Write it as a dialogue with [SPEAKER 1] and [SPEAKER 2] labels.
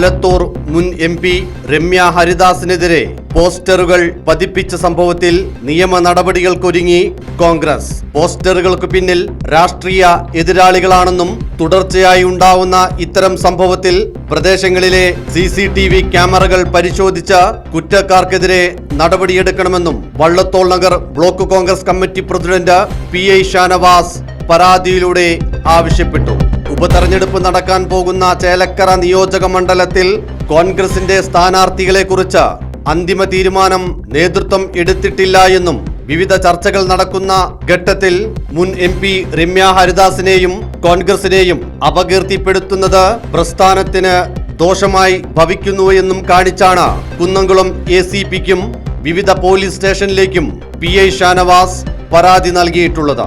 [SPEAKER 1] ആലത്തൂർ മുൻ M P Ramya ഹരിദാസിനെതിരെ പോസ്റ്ററുകൾ പതിപ്പിച്ച സംഭവത്തിൽ നിയമ നടപടികൾക്കൊരുങ്ങി കോൺഗ്രസ്. പോസ്റ്ററുകൾക്ക് പിന്നിൽ രാഷ്ട്രീയ എതിരാളികളാണെന്നും തുടർച്ചയായി ഉണ്ടാവുന്ന ഇത്തരം സംഭവത്തിൽ പ്രദേശങ്ങളിലെ സി സി ടി വി ക്യാമറകൾ പരിശോധിച്ച കുറ്റക്കാർക്കെതിരെ നടപടിയെടുക്കണമെന്നും Vallathol Nagar block Congress committee president P I Shanavas പരാതിയിലൂടെ ആവശ്യപ്പെട്ടു. ഉപതെരഞ്ഞെടുപ്പ് നടക്കാൻ പോകുന്ന ചേലക്കര നിയോജക മണ്ഡലത്തിൽ കോൺഗ്രസിന്റെ സ്ഥാനാർത്ഥികളെ കുറിച്ച് അന്തിമ തീരുമാനം നേതൃത്വം എടുത്തിട്ടില്ല എന്നും വിവിധ ചർച്ചകൾ നടക്കുന്ന ഘട്ടത്തിൽ മുൻ എം പി രമ്യ ഹരിദാസിനെയും കോൺഗ്രസിനെയും അപകീർത്തിപ്പെടുത്തുന്നത് പ്രസ്ഥാനത്തിന് ദോഷമായി ഭവിക്കുന്നു എന്നും കാണിച്ചാണ്. കുന്നംകുളം എ സി പിക്കും വിവിധ പോലീസ് സ്റ്റേഷനിലേക്കും പി ഐ ഷാനവാസ് പരാതി നൽകിയിട്ടുള്ളത്.